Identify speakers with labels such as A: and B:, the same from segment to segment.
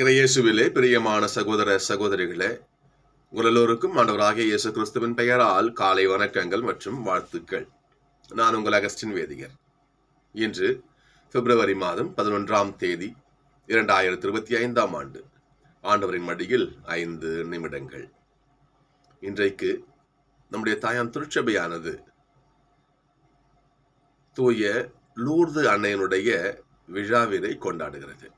A: இறையேசுவிலே பிரியமான சகோதர சகோதரிகளே உங்கள் எல்லோருக்கும் ஆண்டவராகிய இயேசு கிறிஸ்துவின் பெயரால் காலை வணக்கங்கள் மற்றும் வாழ்த்துக்கள். நான் உங்கள் அகஸ்டின் வேதியர். இன்று பிப்ரவரி மாதம் பதினொன்றாம் தேதி இரண்டாயிரத்தி இருபத்தி ஐந்தாம் ஆண்டு. ஆண்டவரின் மடியில் ஐந்து நிமிடங்கள். இன்றைக்கு நம்முடைய தாயாம் திருச்சபையானது தூய லூர்து அன்னையனுடைய விழாவினை கொண்டாடுகிறது.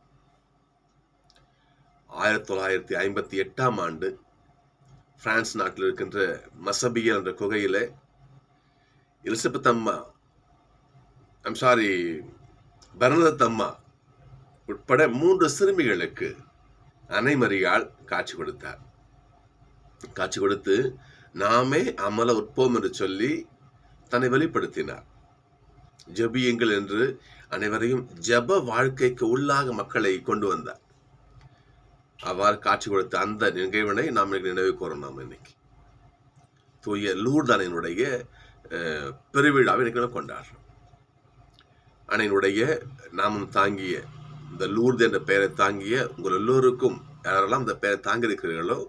A: ஆயிரத்தி தொள்ளாயிரத்தி ஐம்பத்தி எட்டாம் ஆண்டு பிரான்ஸ் நாட்டில் இருக்கின்ற மசபியல் என்ற குகையில் எலிசபெத் அம்மா ஐம் சாரி பரணதத் அம்மா உட்பட மூன்று சிறுமிகளுக்கு அனைமறியால் காட்சி கொடுத்தார். காட்சி கொடுத்து நாமே அமல உட்போம் என்று சொல்லி தன்னை வெளிப்படுத்தினார். ஜெபியுங்கள் என்று அனைவரையும் ஜெப வாழ்க்கைக்கு உள்ளாக மக்களை கொண்டு வந்தார். அவ்வாறு காட்சி கொடுத்த அந்த நிகழ்வினை நாம் இன்னைக்கு நினைவு கூறோம் நாம் இன்னைக்கு. தூய லூர்தானினுடைய பெருவிழாவை இன்னைக்கு கொண்டாடுறோம். அணையினுடைய நாமம் தாங்கிய இந்த லூர்து என்ற பெயரை தாங்கிய உங்கள் எல்லோருக்கும் யாரெல்லாம் இந்த பெயரை தாங்கியிருக்கிறீர்களோ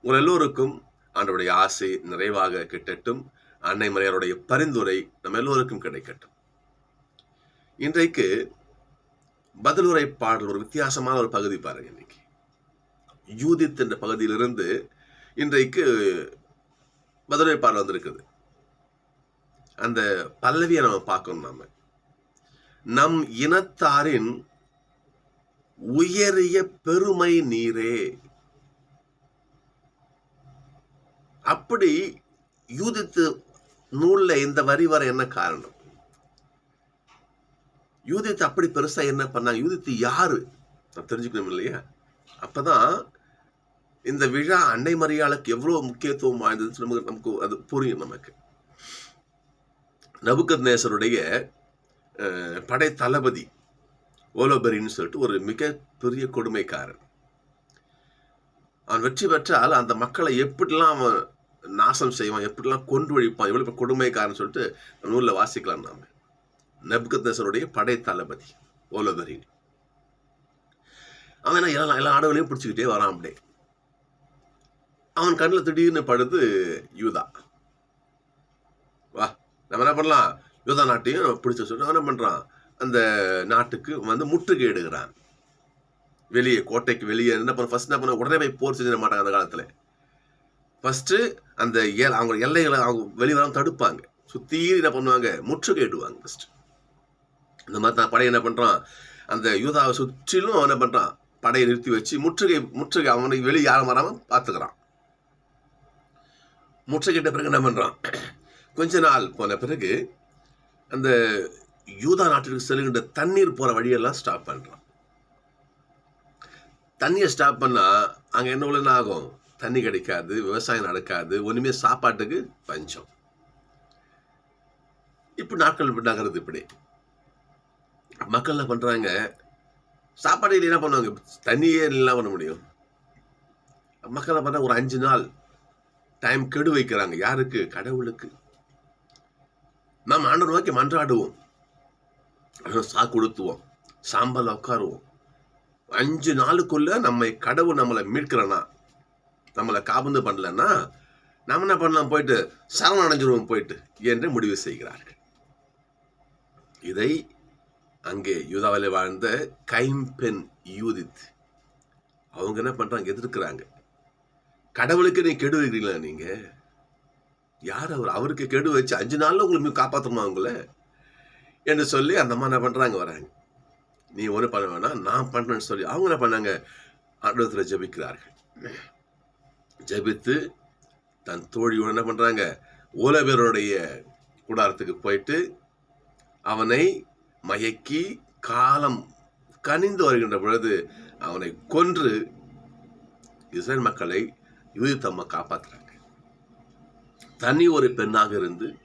A: உங்கள் எல்லோருக்கும் அன்றைய ஆசை நிறைவாக கிட்டட்டும் அன்னை மறையருடைய பரிந்துரை நம்ம எல்லோருக்கும் கிடைக்கட்டும். இன்றைக்கு பதிலுரை பாடல் ஒரு வித்தியாசமான ஒரு பகுதி பாருங்க இன்னைக்கு. யூதித் என்ற பகுதியிலிருந்து இன்றைக்கு பதிலுரை பாடல் வந்திருக்குது. அந்த பல்லவியை நம்ம பார்க்கணும் நாம. நம் இனத்தாரின் உயரிய பெருமை நீரே. அப்படி யூதித்து நூல்ல இந்த வரி வர என்ன காரணம்? யூதித்து அப்படி பெருசா என்ன பண்ணாங்க? யூதித்து யாரு? நான் தெரிஞ்சுக்கணும் இல்லையா? அப்பதான் இந்த விழா அன்னை மரியாளுக்கு எவ்வளவு முக்கியத்துவம் வாய்ந்தது நமக்கு நமக்கு அது புரியும் நமக்கு. நபுக்கத் நேசருடைய படை தளபதி ஓலோபெரின்னு சொல்லிட்டு ஒரு மிக பெரிய கொடுமைக்காரன். அவன் வெற்றி பெற்றால் அந்த மக்களை எப்படிலாம் அவன் நாசம் செய்வான் எப்படிலாம் கொண்டு வழிப்பான் எவ்வளோ கொடுமைக்காரன் சொல்லிட்டு நூலில் வாசிக்கலாம் நாம. நபுக்கத்நேசருடைய படை தளபதி ஓலோபெரின். அவன் எல்லா எல்லா ஆடுகளையும் பிடிச்சிக்கிட்டே வரான் அப்படியே. அவன் கண்ணில் திடீர்னு படுது யூதா. வா நம்ம என்ன பண்ணலாம்? யூதா நாட்டையும் பிடிச்ச சொல்லி அவன் என்ன பண்ணுறான் அந்த நாட்டுக்கு வந்து முற்றுகையிடுகிறான் வெளியே கோட்டைக்கு வெளியே என்ன பண்ண ஃபஸ்ட் என்ன பண்ண உடனே போய் போர் செஞ்சிட மாட்டாங்க அந்த காலத்தில். ஃபஸ்ட்டு அந்த ஏ- அவங்க எல்லைகளை அவங்க வெளியே தடுப்பாங்க. சுற்றி என்ன பண்ணுவாங்க? முற்றுகையிடுவாங்க ஃபஸ்ட்டு இந்த மாதிரி தான் படை என்ன பண்ணுறான் அந்த யூதாவை சுற்றிலும் அவன் என்ன பண்ணுறான் படையை நிறுத்தி வச்சு முற்றுகை முற்றுகை அவனுக்கு வெளியே யாரும் வராமல் பார்த்துக்கிறான். முற்றுகிட்ட பிறகு என்ன பண்ணுறான் கொஞ்ச நாள் போன பிறகு அந்த யூதா நாட்டிற்கு செல்கின்ற தண்ணீர் போகிற வழியெல்லாம் ஸ்டாப் பண்ணுறான் தண்ணியை ஸ்டாப் பண்ணால் அங்கே என்ன உள்ள என்ன ஆகும்? தண்ணி கிடைக்காது விவசாயம் நடக்காது ஒன்றுமே சாப்பாட்டுக்கு பஞ்சம். இப்படி நாட்கள் இப்படி நகருது இப்படி. மக்கள் என்ன பண்றாங்க? சாப்பாடு இல்லை என்ன பண்ணுவாங்க? தண்ணியே இல்லைன்னா பண்ண முடியும்? மக்கள் என்ன ஒரு அஞ்சு நாள் டைம் கெடு வைக்கிறாங்க. யாருக்கு? கடவுளுக்கு. நாம் ஆண்டவர் நோக்கி மன்றாடுவோம். சா கொடுத்துவோம் சாம்பல் உட்காருவோம். அஞ்சு நாளுக்குள்ள நம்மை கடவுள் நம்மளை மீட்கிறனா? நம்மளை காபந்து பண்ணலன்னா நம்ம என்ன பண்ணலாம்? போயிட்டு சரணம் அடைஞ்சிருவோம் போயிட்டு என்று முடிவு செய்கிறார்கள். இதை அங்கே யூதாவில் வாழ்ந்த கைம்பெண் யூதித். அவங்க என்ன பண்றாங்க? எதிர்க்கிறாங்க. கடவுளுக்கு நீ கெடு வைக்கிறீங்களா நீங்க? யார் அவர்? அவருக்கு கெடு வச்சு அஞ்சு நாளில் உங்களுக்கு காப்பாற்றணுமா உங்களை? என்று சொல்லி அந்த அம்மா என்ன பண்ணுறாங்க வராங்க. நீ ஒன்றும் பண்ண வேணாம் நான் பண்ணுறேன்னு சொல்லி அவங்க என்ன பண்ணாங்க? ஆண்டவத்தில் ஜெபிக்கிறார்கள். ஜெபித்து தன் தோழியோடு என்ன பண்ணுறாங்க ஓலவேருடைய கூடாரத்துக்கு போயிட்டு அவனை மயக்கி காலம் கனிந்து வருகின்ற பொழுது அவனை கொன்று இஸ்ரேல் மக்களை யூதித்தம்மா காப்பாத்துறாங்க. தனி ஒரு பெண்ணாக இருந்து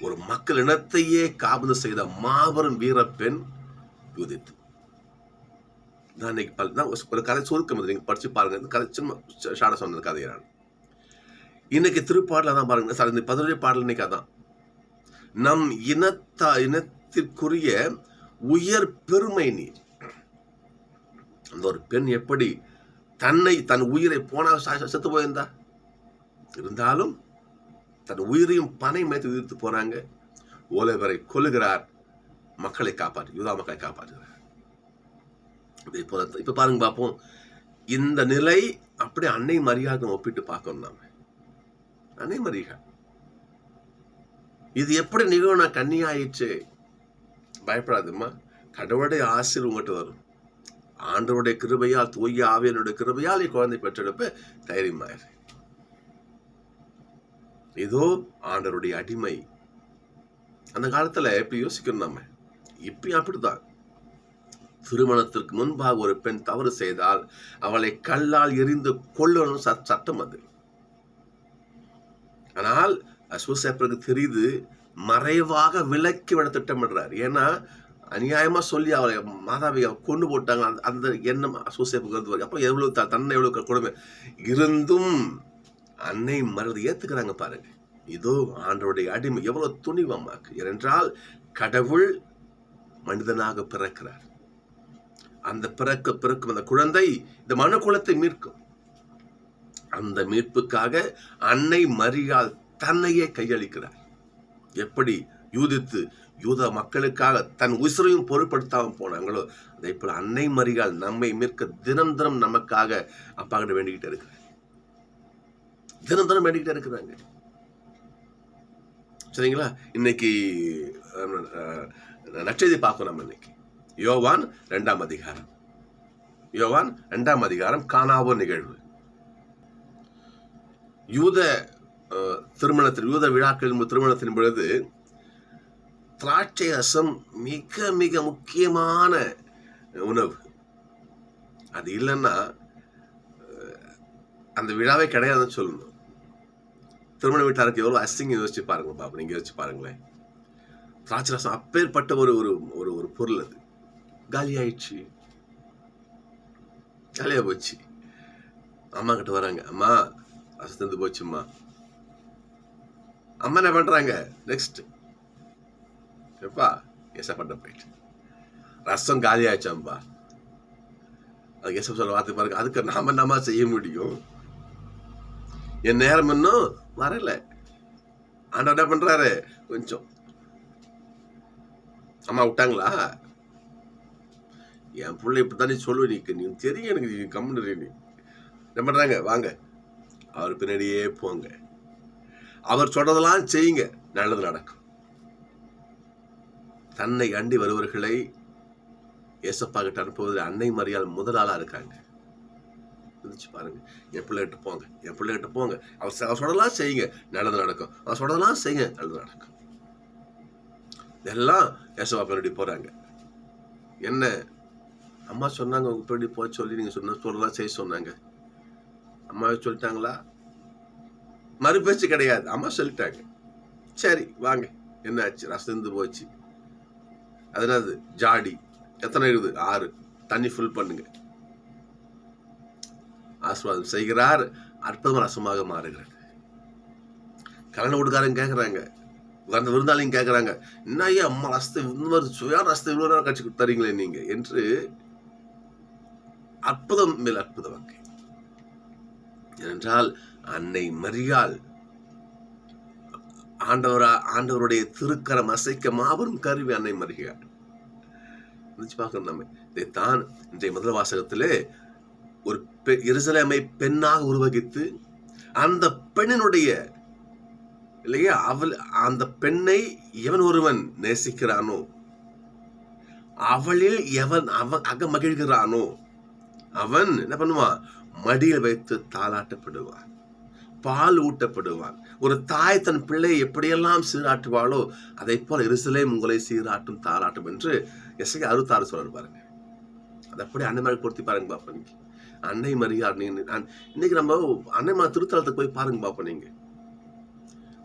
A: ஒரு மக்கள் இனத்தையே காபந்து செய்த மாபெரும் வீர பெண் யூதித் நான் இன்னைக்கு பல்- ஒரு கதை சுருக்கம் இது நீங்க படிச்சு பாருங்க. இந்த கதை சின்ன ஷாட சொன்ன கதையான நான். இன்னைக்கு திருப்பாடல தான் பாருங்க. சார் இந்த பதினொரு பாடல் இன்னைக்கு அதான். நம் இனத்தா இனத்திற்குரிய உயர் பெருமை நீர். அந்த ஒரு பெண் எப்படி தன்னை தன் உயிரை போனா செத்து போயிருந்தா? இருந்தாலும் தன் உயிரையும் பனை மேய்த்து உயிர்த்து போறாங்க. ஓலைவரை கொல்லுகிறார். மக்களை காப்பாற்று யூதா மக்களை காப்பாற்றுகிறார். இதே போல இப்போ பாருங்க பார்ப்போம். இந்த நிலை அப்படியே அன்னை மரியாதை ஒப்பிட்டு பார்க்கணும் நாம. அன்னை மரியா இது எப்படி நிகழும் நான் கன்னியாயிற்று பயப்படாதும்மா. கடவுளுடைய ஆசிர் உங்கள்கிட்ட வரும். ஆண்டவருடைய கிருபையால் தூய ஆவியனுடைய கிருபையால் நீ குழந்தை பெற்றெடுப்ப தைரியமாயிரு. இதோ ஆண்டவருடைய அடிமை. அந்த காலத்துல இப்ப யோசிக்கணும் நம்ம. இப்பயும் அப்படித்தான். திருமணத்திற்கு முன்பாக ஒரு பெண் தவறு செய்தால் அவளை கல்லால் எரிந்து கொள்ளணும் ச- சட்டம் அது. ஆனால் சூசேப்பருக்கு தெரியுது மறைவாக விலக்கி விட திட்டமிடுறார். ஏன்னா அநியாயமா சொல்லி அவரை மாதாவியை கொண்டு போட்டாங்க. அந்த- அந்த எண்ணம் சூசேப்புக்கு வந்து வருது. அப்போ எவ்வளவு த- தன்னை எவ்வளவு கொடுமை. இருந்தும் அன்னை மறதி ஏற்றுக்கிறாங்க பாருங்க. இதோ ஆண்டோடைய அடிமை எவ்வளவு துணிவமாக்கு. ஏனென்றால் கடவுள் மனிதனாக பிறக்கிறார். அந்த பிறக்க பிறக்கும் அந்த குழந்தை இந்த மனுக்குலத்தை மீட்கும். அந்த மீட்புக்காக அன்னை மரியால் தன்னையே கையளிக்கிறார். எப்படி? யூதித்து யூத மக்களுக்காக தன் உசிரையும் பொருட்படுத்தாமல் போனாங்களோ அதே போல் அன்னை மரியால் நம்மை மீட்க தினம் தினம் நமக்காக அப்பா கிட்ட வேண்டிக்கிட்டு இருக்கிறார். தினம் தினம் வேண்டிக்கிட்டே இருக்கிறாங்க. சரிங்களா? இன்னைக்கு அஹ், நற்செய்தி பார்க்கணும் நம்ம இன்னைக்கு. யோவான் ரெண்டாம் அதிகாரம். யோவான் ரெண்டாம் அதிகாரம் காணாவோ நிகழ்வு. யூத திருமணத்தில் யூத விழாக்களின் திருமணத்தின் பொழுது திராட்சை ரசம் மிக மிக முக்கியமான உணவு. அது இல்லைன்னா அந்த விழாவே கிடையாதுன்னு சொல்லணும். திருமண வீட்டாருக்கு எவ்வளோ அசிங்கம் யோசிச்சு பாருங்க பாப்பா நீங்கள் யோசிச்சு பாருங்களேன். திராட்சை ரசம் அப்பேற்பட்ட ஒரு ஒரு ஒரு ஒரு பொருள் அது. காலி ஆயிடுச்சு ஜாலியாக போச்சு. அம்மா கிட்ட வராங்க அம்மா ரசம் தந்து போச்சும்மா. அம்மா என்ன பண்றாங்க நெக்ஸ்ட் எப்பா ஏசப்பட்ட போயிட்டு ரசம் காலி ஆயிடுச்சாம்பா அதுக்கு ஏசப்ப சொல்ல வார்த்தை பாருங்க அதுக்கு நாம என்னமா செய்ய முடியும் என் நேரம் இன்னும் வரல ஆண்டவர் என்ன பண்றாரு கொஞ்சம் அம்மா விட்டாங்களா என் பிள்ளை இப்படித்தான் நீ சொல்லுவ நீ நீ தெரியும் எனக்கு நீ கம்முன்னு நீ என்ன பண்றாங்க வாங்க அவர் பின்னாடியே போங்க அவர் சொல்றதெல்லாம் செய்யுங்க நல்லது நடக்கும் தன்னை அண்டி வருவர்களை ஏசப்பா கிட்ட அனுப்புவதில் அன்னை மரியாள் முதல் ஆளா இருக்காங்க. இருந்துச்சு பாருங்க. என் பிள்ளைகிட்ட போங்க. என் பிள்ளைகிட்ட போங்க. அவர் அவர் சொல்லலாம் செய்யுங்க. நல்லது நடக்கும். அவர் சொல்லலாம் செய்யுங்க. நல்லது நடக்கும். இதெல்லாம் ஏசப்பா பின்னாடி போறாங்க. என்ன? அம்மா சொன்னாங்க உங்கள் பின்னாடி போக சொல்லி நீங்க சொன்ன சொல்லலாம் செய்ய சொன்னாங்க. அம்மாவே சொல்லிட்டாங்களா? மறுபேச்சு கிடையாது. அம்மா சொல்லிட்டாங்க. சரி வாங்க. என்னாச்சு ரசம் இருந்து போச்சு. அது ஜாடி. எத்தனை இருக்குது ஆறு. தண்ணி ஃபுல் பண்ணுங்க. ஆஸ்வாதம் செய்கிறார் அற்புதமான ரசமாக மாறுகிறது கல்யாண வீட்டுக்காரங்க கேட்குறாங்க உட்கார்ந்த விருந்தாளிங்க கேட்குறாங்க என்ன ஐயா அம்மா ரசத்தை இந்த மாதிரி சுவையான ரசத்தை இவ்வளோ நேரம் கட்சி தரீங்களே நீங்க? என்று அற்புதம் மேல் அற்புதம் அங்கே. ஏனென்றால் அன்னை மரியாள் ஆண்டவரா ஆண்டவருடைய திருக்கரம் அசைக்க மாபெரும் கருவி அன்னை மரியாள் நினைச்சு பார்க்கணும் நம்ம இதைத்தான் இன்றைய முதல் வாசகத்திலே ஒரு பெ- எருசலேமை பெண்ணாக உருவகித்து அந்த பெண்ணினுடைய இல்லையா அவள் அந்த பெண்ணை எவன் ஒருவன் நேசிக்கிறானோ அவளில் எவன் அவன் அக மகிழ்கிறானோ அவன் என்ன பண்ணுவான்? மடியில் வைத்து தாளாட்டப்படுவான். பால் ஊட்டப்படுவான். ஒரு தாய் தன் பிள்ளையை எப்படியெல்லாம் சீராட்டுவாளோ அதை போல் எருசலேம் உங்களை சீராட்டும் தாளாட்டும் என்று எஸ்ஐ அறுபத்தாறு சொல்கிறார் பாருங்க. அதை அப்படி அன்னை மாதிரி பொருத்தி பாருங்க பாப்பா நீங்க. அன்னை மரியார் நீங்க நான்- இன்னைக்கு நம்ம அன்னை திருத்தலத்துக்கு போய் பாருங்க பாப்பா நீங்க.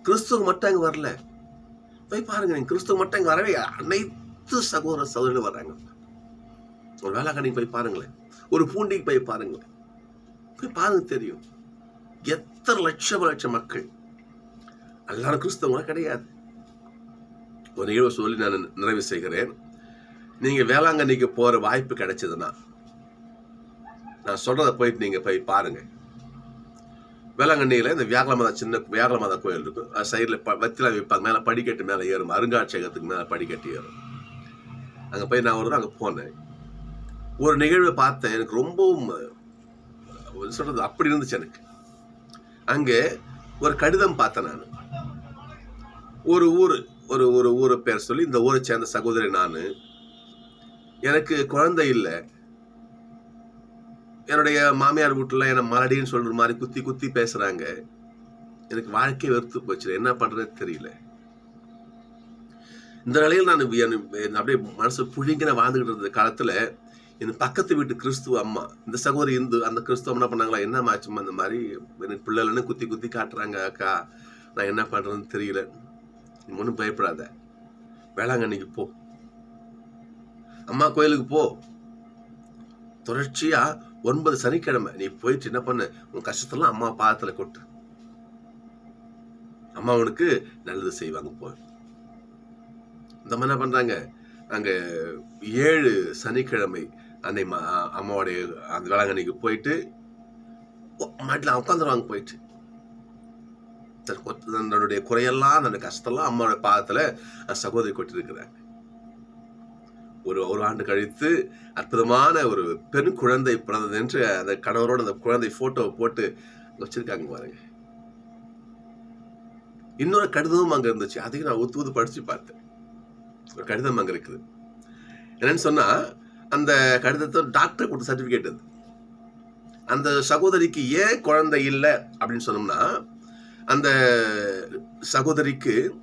A: கிறிஸ்துவ மட்டும் அங்கே வரல. போய் பாருங்க நீங்க கிறிஸ்துவ மட்டும் அங்கே வரவே அனைத்து சகோதர சகோதரிகளும் வர்றாங்க. ஒரு வேளாங்கண்ணி போய் பாருங்களேன். ஒரு பூண்டிக்கு போய் பாருங்களேன். போய் பாருங்க தெரியும். எத்தனை லட்சம் லட்சம் மக்கள் எல்லாரும் கிறிஸ்தவங்களா கிடையாது. ஒரு நிகழ்வு சொல்லி நான் நிறைவு செய்கிறேன். நீங்கள் வேளாங்கண்ணிக்கு போகிற வாய்ப்பு கிடைச்சதுன்னா நான் சொல்கிறத போயிட்டு நீங்கள் போய் பாருங்கள் வேளாங்கண்ணியில் இந்த வியாகலமாதா சின்ன வியாகலமாதா கோயில் இருக்கும். அது சைடில் ப வத்தில வைப்பாங்க மேலே படிக்கட்டு மேலே ஏறும். அருங்காட்சியகத்துக்கு மேலே படிக்கட்டு ஏறும். அங்கே போய் நான் ஒரு அங்கே போனேன். ஒரு நிகழ்வை பார்த்தேன். எனக்கு ரொம்பவும் சொல்கிறது அப்படி இருந்துச்சு எனக்கு. அங்கே ஒரு கடிதம் பார்த்தேன் நான். ஒரு ஊர் ஒரு ஒரு ஊரை பேர் சொல்லி இந்த ஊரை சேர்ந்த சகோதரி நான். எனக்கு குழந்தை இல்லை. என்னுடைய மாமியார் வீட்டில் என்னை மலடின்னு சொல்கிற மாதிரி குத்தி குத்தி பேசுகிறாங்க எனக்கு வாழ்க்கை வெறுத்து போச்சு. என்ன பண்ணுறதுன்னு தெரியல. இந்த நிலையில் நான் அப்படியே மனசு புழுங்கின வாழ்ந்துகிட்டு இருந்த காலத்தில் என் பக்கத்து வீட்டு கிறிஸ்துவ அம்மா இந்த சகோதரி இந்து அந்த கிறிஸ்துவ என்ன பண்ணாங்களா? என்ன மாச்சுமா இந்த மாதிரி எனக்கு பிள்ளைலன்னு குத்தி குத்தி காட்டுறாங்க அக்கா. நான் என்ன பண்ணுறதுன்னு தெரியல. நீ ஒன்றும் பயப்படாத. வேளாங்கண்ணிக்கு போ. அம்மா கோயிலுக்கு போ. தொடர்ச்சியா ஒன்பது சனிக்கிழமை நீ போயிட்டு என்ன பண்ணு உன் கஷ்டத்தெல்லாம் அம்மா பாதத்தில் கொட்டு. அம்மா உனக்கு நல்லது செய்வாங்க போ. இந்த மாதிரி என்ன பண்றாங்க? அங்க ஏழு சனிக்கிழமை அன்னை மா- அம்மாவுடைய அந்த வேளாங்கண்ணிக்கு போயிட்டு மாட்டில் உட்காந்துருவாங்க போயிட்டு. தன்னுடைய குறையெல்லாம் தன்னுடைய கஷ்டம்லாம் அம்மாவோட பாதத்தில் அந்த சகோதரி கொட்டிருக்கிறாங்க. ஒரு ஒரு ஆண்டு கழித்து அற்புதமான ஒரு பெண் குழந்தை பிறந்தது என்று அந்த கணவரோட அந்த குழந்தை போட்டோவை போட்டு வச்சிருக்காங்க பாருங்க. இன்னொரு கடிதமும் அங்கே இருந்துச்சு. அதையும் நான் ஊத்து ஊத்து படித்து பார்த்தேன். ஒரு கடிதம் அங்கே இருக்குது. என்னன்னு சொன்னால் அந்த கடிதத்தை டாக்டர் கொடுத்த சர்டிஃபிகேட் அது. அந்த சகோதரிக்கு ஏன் குழந்தை இல்லை அப்படின்னு சொன்னோம்னா அந்த சகோதரிக்கு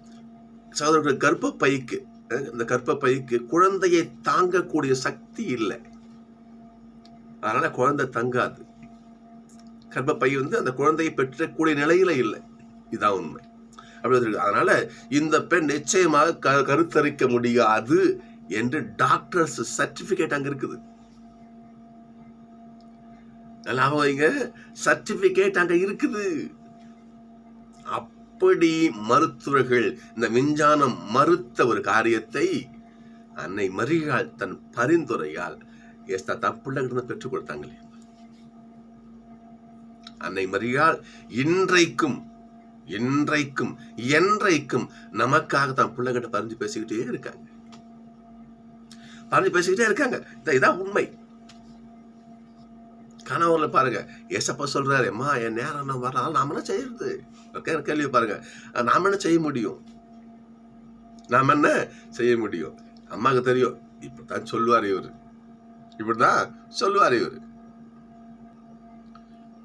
A: சகோதரியோட கர்ப்பப்பைக்கு பைக்கு இந்த கர்ப்பப்பைக்கு குழந்தையை தாங்கக்கூடிய சக்தி இல்லை. அதனால குழந்தை தங்காது. கர்ப்பப்பை வந்து அந்த குழந்தையை பெற்றக்கூடிய நிலையில இல்லை. இதான் உண்மை. அப்படி அதனால இந்த பெண் நிச்சயமாக க- கருத்தரிக்க முடியாது என்று டாக்டர்ஸ் சர்டிபிகேட் அங்க இருக்குது. நல்லா அவங்க சர்டிபிகேட் அங்க இருக்குது. அப்படி மருத்துவர்கள் இந்த விஞ்ஞானம் மறுத்த ஒரு காரியத்தை அன்னை மரியாள் தன் பரிந்துரையால் எஸ்தா தப்புள்ளகிட்ட பெற்றுக் கொடுத்தாங்களே. அன்னை மரியாள் இன்றைக்கும் இன்றைக்கும் என்றைக்கும் நமக்காக தான் பிள்ளைகிட்ட பறிஞ்சு பேசிக்கிட்டே இருக்காங்க. பறிஞ்சு பேசிக்கிட்டே இருக்காங்க. இதான் உண்மை. கணவரில் பாருங்க ஏசப்பா சொல்றாரு அம்மா என் நேரம் என்ன வரலாம் நாம என்ன செய்யறது? கேள்வி பாருங்க. நாம் நாம என்ன செய்ய முடியும்? நாம என்ன செய்ய முடியும்? அம்மாவுக்கு தெரியும். இப்படித்தான் சொல்லுவார் இவர். இப்படிதான் சொல்லுவார் இவர்.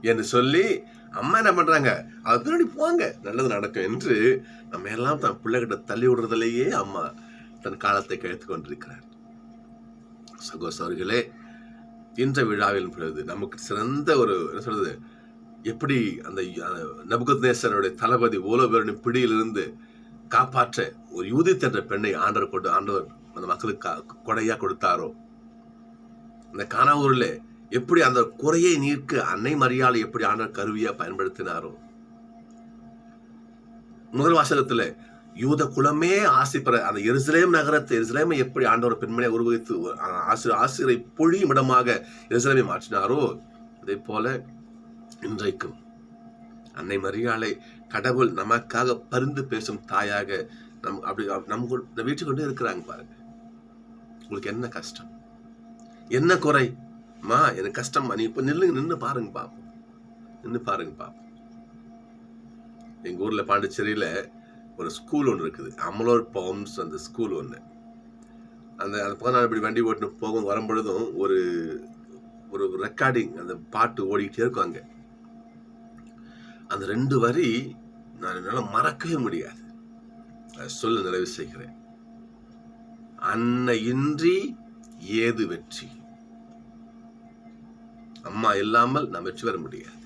A: என்று சொல்லி அம்மா என்ன பண்றாங்க? அது பின்னாடி போவாங்க. நல்லது நடக்கும் என்று நம்ம எல்லாம் தன் பிள்ளைகிட்ட தள்ளி விடுறதுலேயே அம்மா தன் காலத்தை கழித்து கொண்டிருக்கிறார். சகோசர்களே இந்த விழாவில் பொழுது நமக்கு சிறந்த ஒரு என்ன சொல்றது எப்படி அந்த நபுகத்னேசனுடைய தளபதி ஓலோபேரனின் பிடியிலிருந்து காப்பாற்ற ஒரு யூதித் என்ற பெண்ணை ஆண்டவர் கொண்டு ஆண்டவர் அந்த மக்களுக்கு கொடையா கொடுத்தாரோ? அந்த கானாவூரில் எப்படி அந்த குறையை நீர்க்க அன்னை மரியாதை எப்படி ஆண்டவர் கருவியா பயன்படுத்தினாரோ? முதல் வாசகத்துல யூத குலமே ஆசைப்பட அந்த எருசலேம் நகரத்தை எருசலேமை எப்படி ஆண்டவர் பெண்மணியை உருவகித்து ஆசிர ஆசிரியரை பொழியும் இடமாக எருசலேமை மாற்றினாரோ அதே போல இன்றைக்கும் அன்னை மரியாளை கடவுள் நமக்காக பரிந்து பேசும் தாயாக நம் அப்படி நம்ம நம்ம வீட்டுக்கு கொண்டு இருக்கிறாங்க பாருங்க. உங்களுக்கு என்ன கஷ்டம்? என்ன குறை? மா எனக்கு கஷ்டம்மா நீ இப்ப நில்லுங்க நின்று பாருங்க பாப்போம். நின்று பாருங்க பாப்போம். எங்க ஊர்ல பாண்டிச்சேரியில ஒரு ஸ்கூல் ஒன்று இருக்குது. அமலோர் பாம்ஸ் அந்த ஸ்கூல் ஒன்று அந்த அந்த பக்கம் நான் இப்படி வண்டி ஓட்டினு போகும் வரும்பொழுதும் ஒரு ஒரு ரெக்கார்டிங் அந்த பாட்டு ஓடிக்கிட்டே இருக்கும் அங்கே. அந்த ரெண்டு வரி நான் என்னால் மறக்கவே முடியாது. அதை சொல்ல நிறைவு செய்கிறேன். அன்னையின்றி ஏது வெற்றி? அம்மா இல்லாமல் நாம் வெற்றி பெற முடியாது.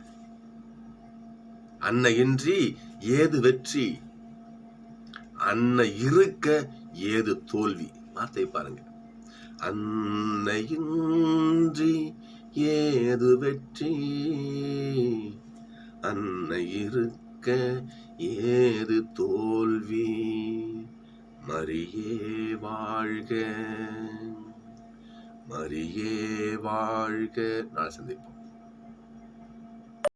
A: அன்னையின்றி ஏது வெற்றி? அன்னை இருக்க ஏது தோல்வி? வார்த்தை பாருங்க. அன்னையின்றி ஏது வெற்றி? அன்னை இருக்க ஏது தோல்வி? மரியே வாழ்க. மரியே வாழ்க. நான் சந்திப்போம்.